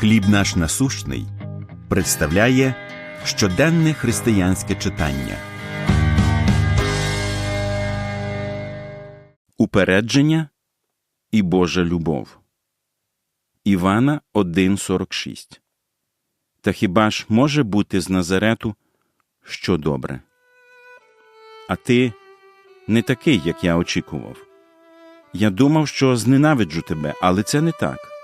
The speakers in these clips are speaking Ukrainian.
Хліб наш насущний представляє щоденне християнське читання. Упередження і Божа любов. Івана 1.46 Та хіба ж може бути з Назарету що добре? А ти не такий, як я очікував. Я думав, що зненавиджу тебе, але це не так.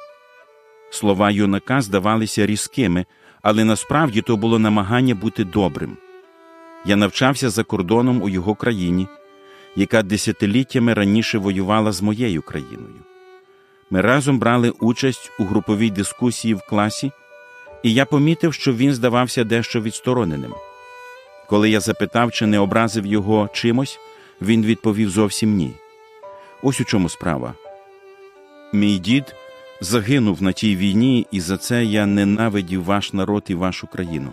Слова юнака здавалися різкими, але насправді то було намагання бути добрим. Я навчався за кордоном у його країні, яка десятиліттями раніше воювала з моєю країною. Ми разом брали участь у груповій дискусії в класі, і я помітив, що він здавався дещо відстороненим. Коли я запитав, чи не образив його чимось, він відповів зовсім ні. Ось у чому справа. Мій дід загинув на тій війні, і за це я ненавидів ваш народ і вашу країну.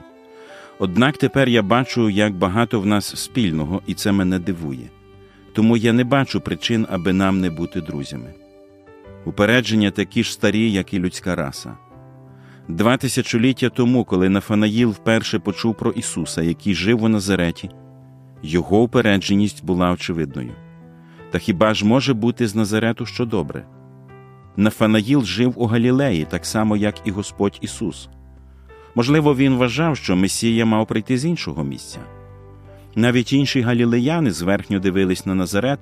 Однак тепер я бачу, як багато в нас спільного, і це мене дивує. Тому я не бачу причин, аби нам не бути друзями. Упередження такі ж старі, як і людська раса. Два тисячоліття тому, коли Нафанаїл вперше почув про Ісуса, який жив у Назареті, його упередженість була очевидною. Та хіба ж може бути з Назарету що добре? Нафанаїл жив у Галілеї, так само, як і Господь Ісус. Можливо, він вважав, що Месія мав прийти з іншого місця. Навіть інші галілеяни зверхньо дивились на Назарет,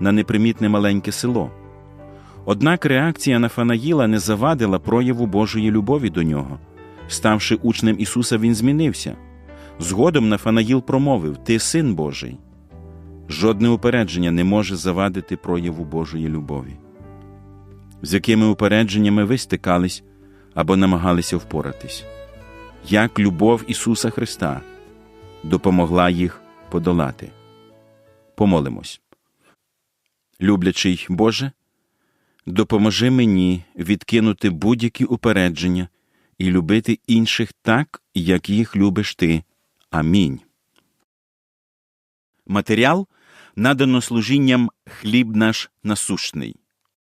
на непримітне маленьке село. Однак реакція Нафанаїла не завадила прояву Божої любові до нього. Ставши учнем Ісуса, він змінився. Згодом Нафанаїл промовив Ти син Божий. Жодне упередження не може завадити прояву Божої любові. З якими упередженнями ви стикались або намагалися впоратись, як любов Ісуса Христа допомогла їх подолати. Помолимось. Люблячий Боже, допоможи мені відкинути будь-які упередження і любити інших так, як їх любиш Ти. Амінь. Матеріал надано служінням хліб наш насущний.